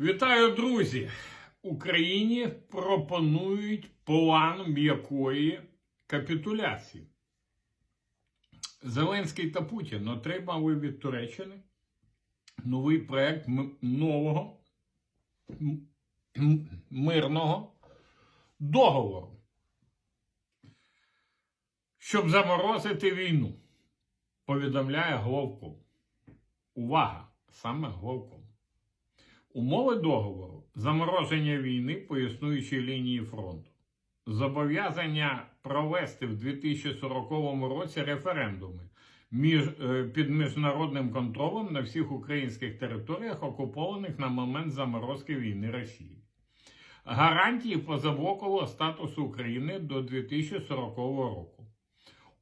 Вітаю, друзі! Україні пропонують план м'якої капітуляції. Зеленський та Путін отримали від Туреччини новий проект нового мирного договору, щоб заморозити війну, повідомляє Головком. Увага! Саме Головком. Умови договору. Замороження війни по існуючій лінії фронту, зобов'язання провести в 2040 році референдуми між, е, під міжнародним контролем на всіх українських територіях, окупованих на момент заморозки війни Росії, гарантії позаблокового статусу України до 2040 року,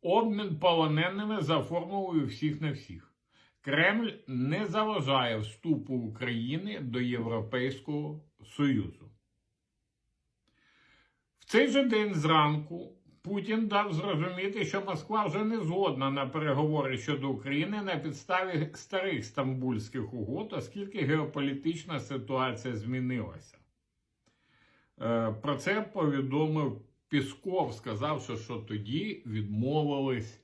обмін полоненими за формулою всіх на всіх. Кремль не заважає вступу України до Європейського Союзу. В цей же день зранку Путін дав зрозуміти, що Москва вже не згодна на переговори щодо України на підставі старих стамбульських угод, оскільки геополітична ситуація змінилася. Е, Про це повідомив Пісков, сказавши, що тоді відмовились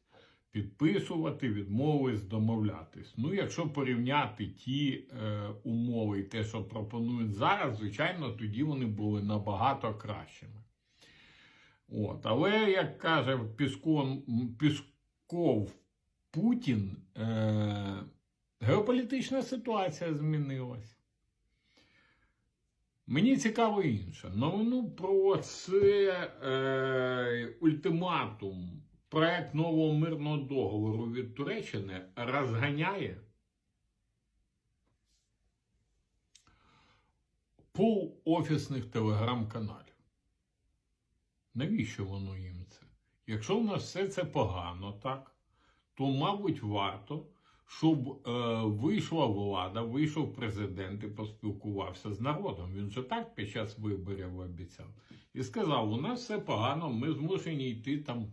підписувати, відмовились домовлятись. Ну, якщо порівняти ті е, умови і те, що пропонують зараз, звичайно, тоді вони були набагато кращими. От. Але, як каже Піскон, Пісков Путін, е, геополітична ситуація змінилась. Мені цікаво інше. Новину про це е, ультиматум, проект нового мирного договору від Туреччини розганяє пол офісних телеграм-каналів. Навіщо воно їм це? Якщо в нас все це погано, так, то, мабуть, варто, щоб е, вийшла влада, вийшов президент і поспілкувався з народом. Він же так під час виборів обіцяв. І сказав: у нас все погано, ми змушені йти там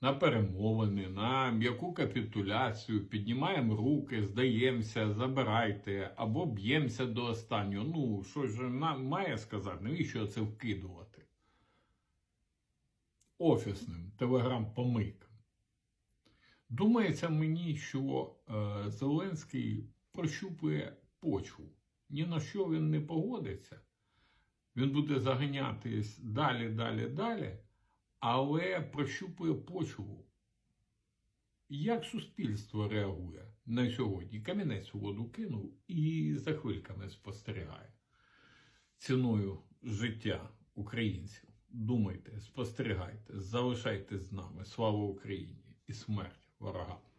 на перемовини, на м'яку капітуляцію, піднімаємо руки, здаємося, забирайте, або б'ємося до останнього. Ну, що ж нам має сказати, навіщо це вкидувати? Офісним телеграм-помийкам. Думається мені, що е, Зеленський прощупує почву. Ні на що він не погодиться. Він буде заганятись далі, далі, далі, але прощупує почву. Як суспільство реагує на сьогодні? Камінець у воду кинув і за хвильками спостерігає ціною життя українців. Думайте, спостерігайте, залишайте з нами. Слава Україні і смерть ворогам!